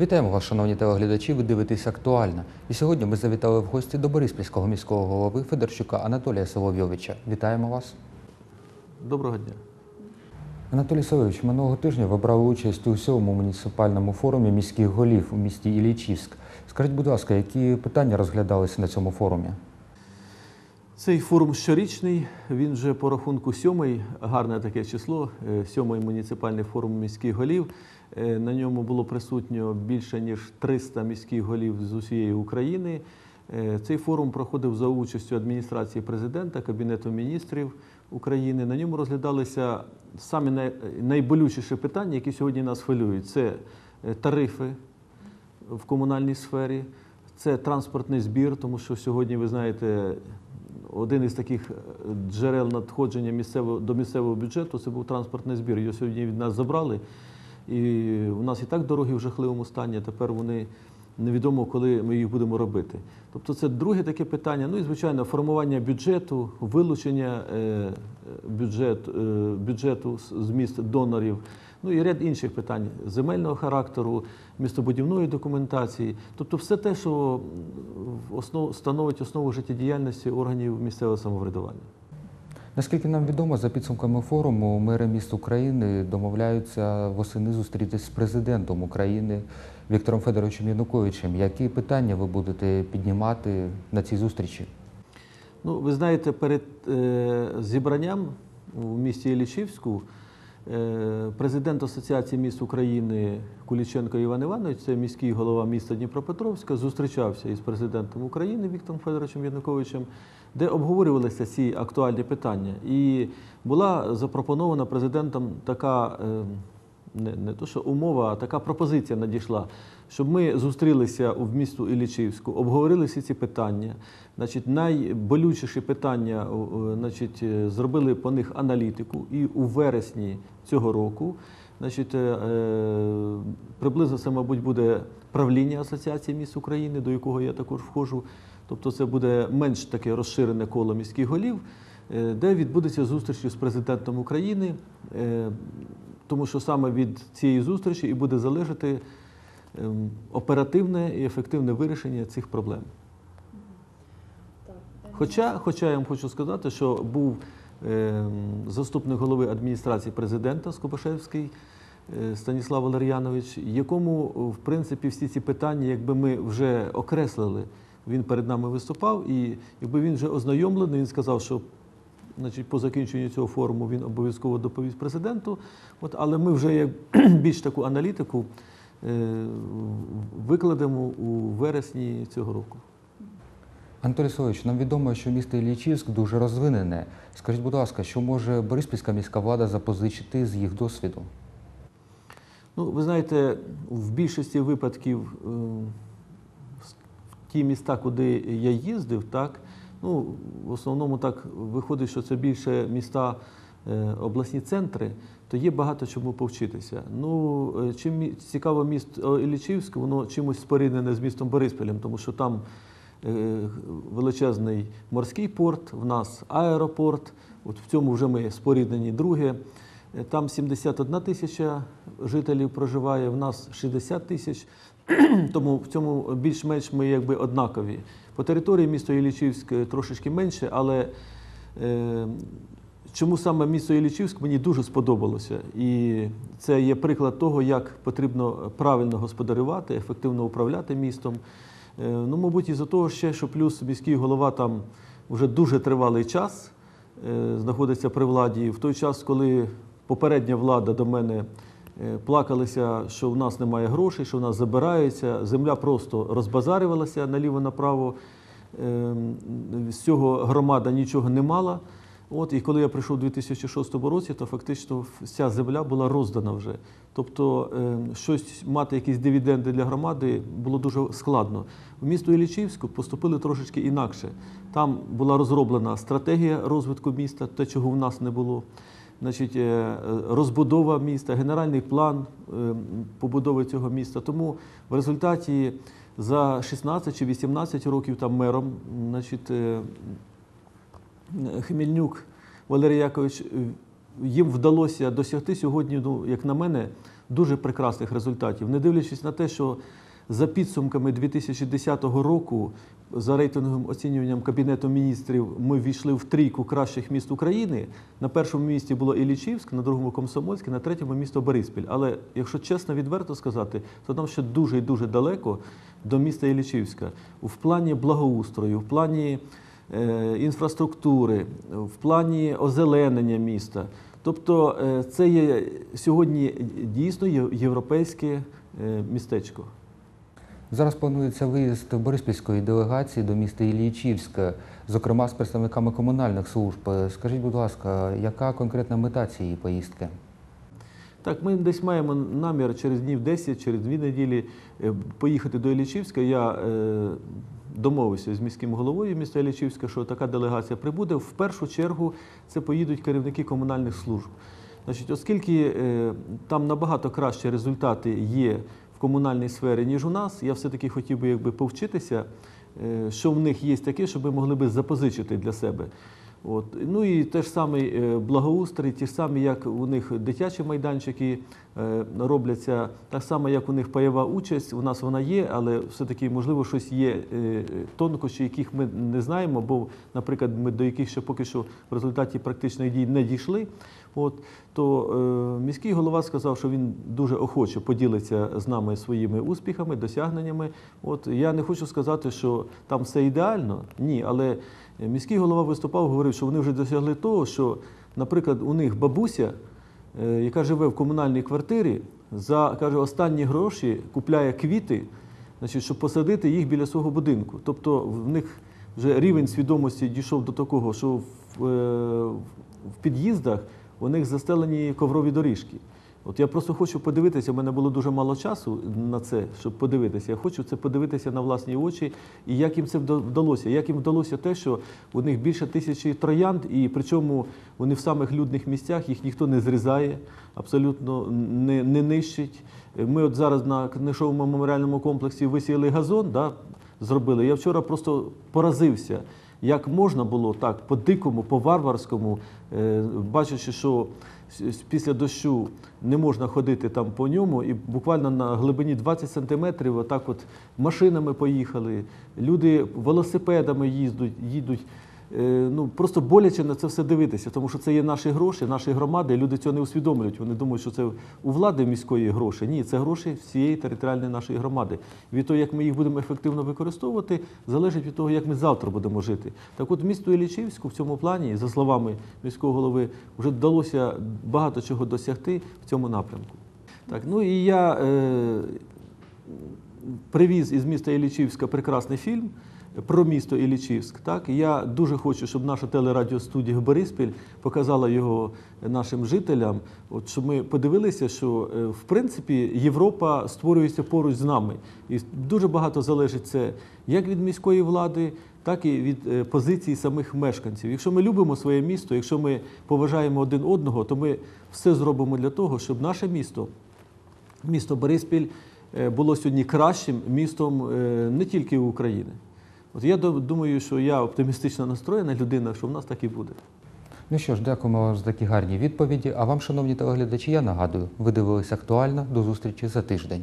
Вітаємо вас, шановні телеглядачі. Ви дивитесь актуально. І сьогодні ми завітали в гості до Бориспільського міського голови Федорчука Анатолія Соловйовича. Вітаємо вас. Доброго дня. Анатолій Соловйович, минулого тижня ви брали участь у сьомому муніципальному форумі міських голів у місті Ілічівськ. Скажіть, будь ласка, які питання розглядалися на цьому форумі? Цей форум щорічний, він вже по рахунку сьомий, гарне таке число, е, сьомий муніципальний форум міських голів. Е, На ньому було присутньо більше ніж 300 міських голів з усієї України. Е, Цей форум проходив за участю адміністрації президента, Кабінету міністрів України. На ньому розглядалися самі найболючіші питання, які сьогодні нас хвилюють. Це тарифи в комунальній сфері, це транспортний збір, тому що сьогодні, ви знаєте, один із таких е, джерел надходження місцевого, до місцевого бюджету це був транспортний збір. Його сьогодні від нас забрали. І у нас і так дороги в жахливому стані, а тепер вони невідомо, коли ми їх будемо робити. Тобто це друге таке питання. Ну і звичайно, формування бюджету, вилучення е, бюджет, е, бюджету з- міст донорів. Ну і ряд інших питань земельного характеру, містобудівної документації, тобто все те, що основ, становить основу життєдіяльності органів місцевого самоврядування. Наскільки нам відомо, за підсумками форуму мери міст України домовляються восени зустрітися з президентом України Віктором Федоровичем Януковичем. Які питання ви будете піднімати на цій зустрічі? Ну, ви знаєте, перед е, зібранням у місті Іллічівську е, президент Асоціації міст України Куліченко Іван Іванович, це міський голова міста Дніпропетровська, зустрічався із президентом України Віктором Федоровичем Януковичем, де обговорювалися ці актуальні питання. І була запропонована президентом така. Е, не, не то, що умова, а така пропозиція надійшла, щоб ми зустрілися в місту Іллічівську, обговорили всі ці питання. Значить, найболючіші питання о, значить, е, зробили по них аналітику, і у вересні цього року. Значить, е, е, приблизно це, мабуть, буде правління Асоціації міст України, до якого я також входжу. Тобто це буде менш таке розширене коло міських голів, е, де відбудеться зустріч з президентом України. Е, тому що саме від цієї зустрічі і буде залежати ем, оперативне і ефективне вирішення цих проблем. Хоча, хоча я вам хочу сказати, що був ем, заступник голови адміністрації президента Скобашевський е, Станіслав Валер'янович, якому, в принципі, всі ці питання, якби ми вже окреслили, він перед нами виступав, і якби він вже ознайомлений, він сказав, що Значить, по закінченню цього форуму він обов'язково доповість президенту. От, але ми вже як більш таку аналітику е, викладемо у вересні цього року. Анатолій Солович, нам відомо, що місто Іллічівськ дуже розвинене. Скажіть, будь ласка, що може Бориспільська міська влада запозичити з їх досвіду? Ну, ви знаєте, в більшості випадків е, в ті міста, куди я їздив, так, ну, в основному так виходить, що це більше міста, е, обласні центри, то є багато чому повчитися. Ну, е, чим цікаво місто Іллічівське, воно чимось споріднене з містом Бориспілем, тому що там е, величезний морський порт, в нас аеропорт, от в цьому вже ми споріднені друге. Там 71 тисяча жителів проживає, в нас 60 тисяч, тому в цьому більш-менш ми якби однакові. По території місто Іллічівськ е, трошечки менше, але е, чому саме місто Іллічівськ мені дуже сподобалося. І це є приклад того, як потрібно правильно господарювати, ефективно управляти містом. Е, ну, мабуть, із-за того ще, що плюс міський голова там вже дуже тривалий час е, знаходиться при владі. В той час, коли попередня влада до мене е, плакалися, що в нас немає грошей, що в нас забираються, земля просто розбазарювалася наліво-направо. Е, З цього громада нічого не мала. От, і коли я прийшов у 2006 році, то фактично вся земля була роздана вже. Тобто е, щось мати якісь дивіденди для громади було дуже складно. В місто Іллічівську поступили трошечки інакше. Там була розроблена стратегія розвитку міста, те, чого в нас не було. Значить, е, розбудова міста, генеральний план е, побудови цього міста. Тому в результаті за 16 чи 18 років там мером, значить, е, Хмельнюк Валерій Якович, їм вдалося досягти сьогодні, ну, як на мене, дуже прекрасних результатів, не дивлячись на те, що за підсумками 2010 року, за рейтинговим оцінюванням Кабінету міністрів, ми війшли в трійку кращих міст України. На першому місці було Іллічівськ, на другому Комсомольське, на третьому місто Бориспіль. Але якщо чесно відверто сказати, то нам ще дуже і дуже далеко до міста Іллічівська в плані благоустрою, в плані е, інфраструктури, в плані озеленення міста. Тобто е, це є сьогодні дійсно європейське е, містечко. Зараз планується виїзд Бориспільської делегації до міста Іллічівська, зокрема з представниками комунальних служб. Скажіть, будь ласка, яка конкретна мета цієї поїздки? Так, ми десь маємо намір через днів 10, через дві неділі е, поїхати до Іллічівська. Я е, домовився з міським головою міста Іллічівська, що така делегація прибуде. В першу чергу це поїдуть керівники комунальних служб. Значить, оскільки е, там набагато кращі результати є комунальній сфері, ніж у нас, я все-таки хотів би якби повчитися, е, що в них є таке, щоб ми могли би запозичити для себе. От. Ну і те ж саме е, благоустрій, ті ж самі, як у них дитячі майданчики е, робляться, так само, як у них пайова участь, у нас вона є, але все-таки, можливо, щось є е, тонкощі, яких ми не знаємо, бо, наприклад, ми до яких ще поки що в результаті практичної дії не дійшли. От, то е, міський голова сказав, що він дуже охоче поділиться з нами своїми успіхами, досягненнями. От я не хочу сказати, що там все ідеально, ні, але міський голова виступав, говорив, що вони вже досягли того, що, наприклад, у них бабуся, е, яка живе в комунальній квартирі, за каже, останні гроші купляє квіти, значить, щоб посадити їх біля свого будинку. Тобто в них вже рівень свідомості дійшов до такого, що в, е, в під'їздах у них застелені коврові доріжки. От я просто хочу подивитися, в мене було дуже мало часу на це, щоб подивитися. Я хочу це подивитися на власні очі, і як їм це вдалося. Як їм вдалося те, що у них більше тисячі троянд, і причому вони в самих людних місцях, їх ніхто не зрізає, абсолютно не, не нищить. Ми от зараз на книжовому меморіальному комплексі висіяли газон, да, зробили. Я вчора просто поразився, як можна було так по-дикому, по-варварському, е, бачачи, що після дощу не можна ходити там по ньому, і буквально на глибині 20 сантиметрів отак от машинами поїхали, люди велосипедами їздуть, їдуть. Е, Ну, просто боляче на це все дивитися, тому що це є наші гроші, наші громади, люди цього не усвідомлюють. Вони думають, що це у влади міської гроші. Ні, це гроші всієї територіальної нашої громади. Від того, як ми їх будемо ефективно використовувати, залежить від того, як ми завтра будемо жити. Так от місту Іллічівську в цьому плані, за словами міського голови, вже вдалося багато чого досягти в цьому напрямку. Так, ну і я е, привіз із міста Іллічівська прекрасний фільм про місто Іллічівськ. Так? Я дуже хочу, щоб наша телерадіостудія Бориспіль показала його нашим жителям, от, щоб ми подивилися, що е, в принципі Європа створюється поруч з нами. І дуже багато залежить це як від міської влади, так і від е, позиції самих мешканців. Якщо ми любимо своє місто, якщо ми поважаємо один одного, то ми все зробимо для того, щоб наше місто місто Бориспіль було сьогодні кращим містом е, не тільки України. От я думаю, що я оптимістично настроєна людина, що в нас так і буде. Ну що ж, дякуємо вам за такі гарні відповіді. А вам, шановні телеглядачі, я нагадую, ви дивилися актуально. До зустрічі за тиждень.